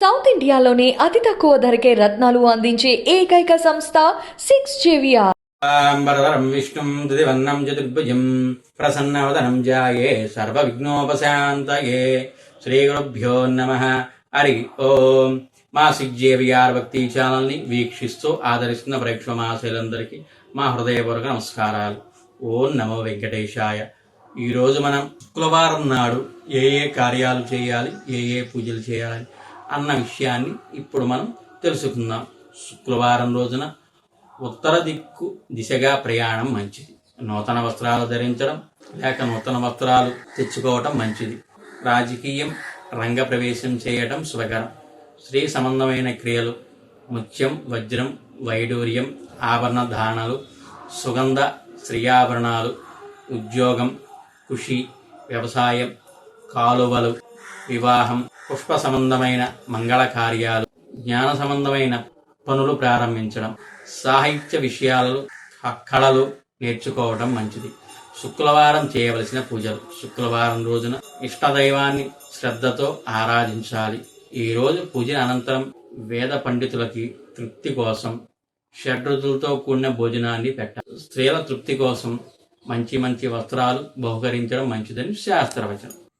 South ఇండియాలోనే అతి తక్కువ ధరకే రత్నాలు అందించే ఏకైక సంస్థ సిక్స్ జేవిఆర్. వరదరం విష్ణుం దిదివన్నం చతుర్భుజం ప్రసన్నవదనం జాయే సర్వ విఘ్నోపశాంతయే శ్రీ గురుభ్యో నమ. హరి ఓం. మా సిగ్జేవిఆర్ భక్తి ఛానల్ని వీక్షిస్తూ ఆదరిస్తున్న ప్రేక్షక మహాశైలందరికీ మా హృదయపూర్వక నమస్కారాలు. ఓం నమో వెంకటేశాయ. ఈరోజు మనం శుక్రవారం నాడు ఏ ఏ కార్యాలు చేయాలి ఏ ఏ పూజలు చేయాలి అన్న విషయాన్ని ఇప్పుడు మనం తెలుసుకుందాం. శుక్రవారం రోజున ఉత్తర దిక్కు దిశగా ప్రయాణం మంచిది. నూతన వస్త్రాలు ధరించడం లేక నూతన వస్త్రాలు తెచ్చుకోవటం మంచిది. రాజకీయం రంగ ప్రవేశం చేయటం శుభకరం స్త్రీ సంబంధమైన క్రియలు ముత్యం వజ్రం వైడూర్యం ఆభరణ ధారణలు సుగంధ స్త్రీయాభరణాలు ఉద్యోగం కృషి వ్యవసాయం కాలువలు వివాహం పుష్ప సంబంధమైన మంగళ కార్యాలు జ్ఞాన సంబంధమైన పనులు ప్రారంభించడం సాహిత్య విషయాలు కళలు నేర్చుకోవడం మంచిది. శుక్రవారం చేయవలసిన పూజలు. శుక్రవారం రోజున ఇష్టదైవాన్ని శ్రద్ధతో ఆరాధించాలి. ఈరోజు పూజ అనంతరం వేద పండితులకి తృప్తి కోసం షడ్రుతులతో కూడిన భోజనాన్ని పెట్టాలి. స్త్రీల తృప్తి కోసం మంచి మంచి వస్త్రాలు బహుకరించడం మంచిదని శాస్త్రవచనం.